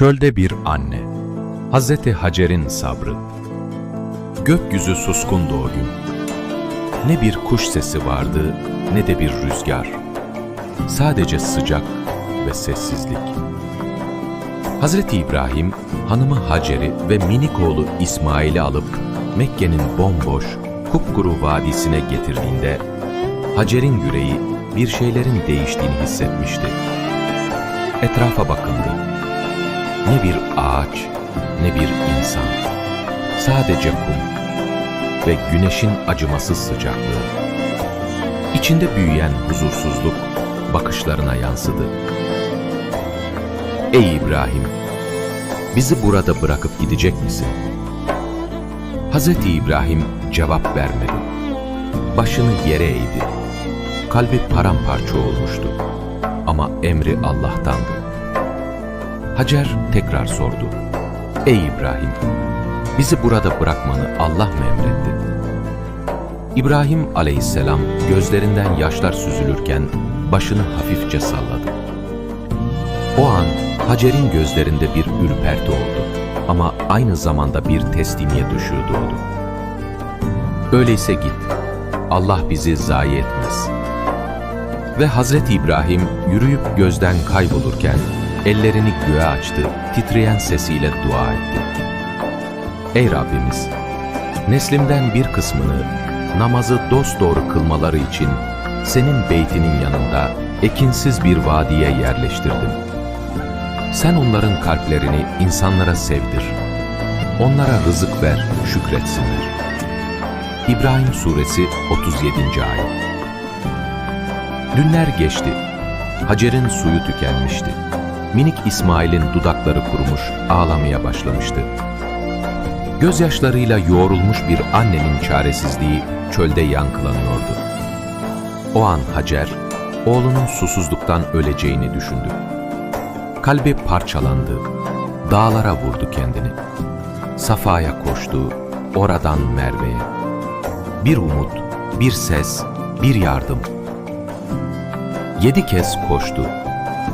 Çölde bir anne. Hazreti Hacer'in sabrı. Gökyüzü suskundu o gün. Ne bir kuş sesi vardı ne de bir rüzgar. Sadece sıcak ve sessizlik. Hazreti İbrahim hanımı Hacer'i ve minik oğlu İsmail'i alıp Mekke'nin bomboş, kupkuru vadisine getirdiğinde Hacer'in yüreği bir şeylerin değiştiğini hissetmişti. Etrafa bakıldı. Ne bir ağaç, ne bir insan. Sadece kum ve güneşin acımasız sıcaklığı. İçinde büyüyen huzursuzluk bakışlarına yansıdı. Ey İbrahim! Bizi burada bırakıp gidecek misin? Hazreti İbrahim cevap vermedi. Başını yere eğdi. Kalbi paramparça olmuştu. Ama emri Allah'tandı. Hacer tekrar sordu. Ey İbrahim! Bizi burada bırakmanı Allah mı emretti? İbrahim aleyhisselam gözlerinden yaşlar süzülürken başını hafifçe salladı. O an Hacer'in gözlerinde bir ürperti oldu ama aynı zamanda bir teslimiyet ışığı doğdu. Öyleyse git, Allah bizi zayi etmez. Ve Hazreti İbrahim yürüyüp gözden kaybolurken ellerini göğe açtı, titreyen sesiyle dua etti. Ey Rabbimiz! Neslimden bir kısmını namazı dosdoğru kılmaları için senin beytinin yanında ekinsiz bir vadiye yerleştirdim. Sen onların kalplerini insanlara sevdir. Onlara rızık ver, şükretsinler. İbrahim Suresi 37. Ayet Dünler geçti. Hacer'in suyu tükenmişti. Minik İsmail'in dudakları kurumuş, ağlamaya başlamıştı. Gözyaşlarıyla yoğrulmuş bir annenin çaresizliği çölde yankılanıyordu. O an Hacer, oğlunun susuzluktan öleceğini düşündü. Kalbi parçalandı, dağlara vurdu kendini. Safa'ya koştu, oradan Merve'ye. Bir umut, bir ses, bir yardım. Yedi kez koştu.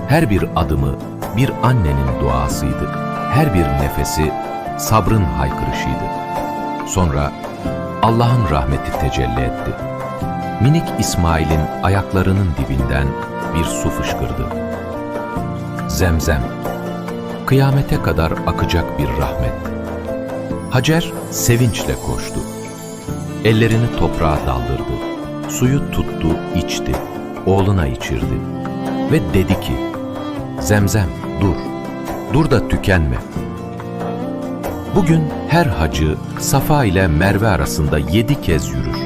Her bir adımı bir annenin duasıydı. Her bir nefesi sabrın haykırışıydı. Sonra Allah'ın rahmeti tecelli etti. Minik İsmail'in ayaklarının dibinden bir su fışkırdı. Zemzem, kıyamete kadar akacak bir rahmet. Hacer sevinçle koştu. Ellerini toprağa daldırdı. Suyu tuttu, içti. Oğluna içirdi. Ve dedi ki, Zemzem dur, dur da tükenme. Bugün her hacı Safa ile Merve arasında yedi kez yürür.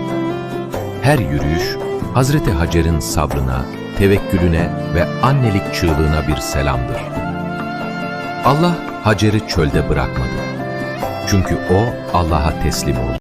Her yürüyüş Hazreti Hacer'in sabrına, tevekkülüne ve annelik çığlığına bir selamdır. Allah Hacer'i çölde bırakmadı. Çünkü o Allah'a teslim oldu.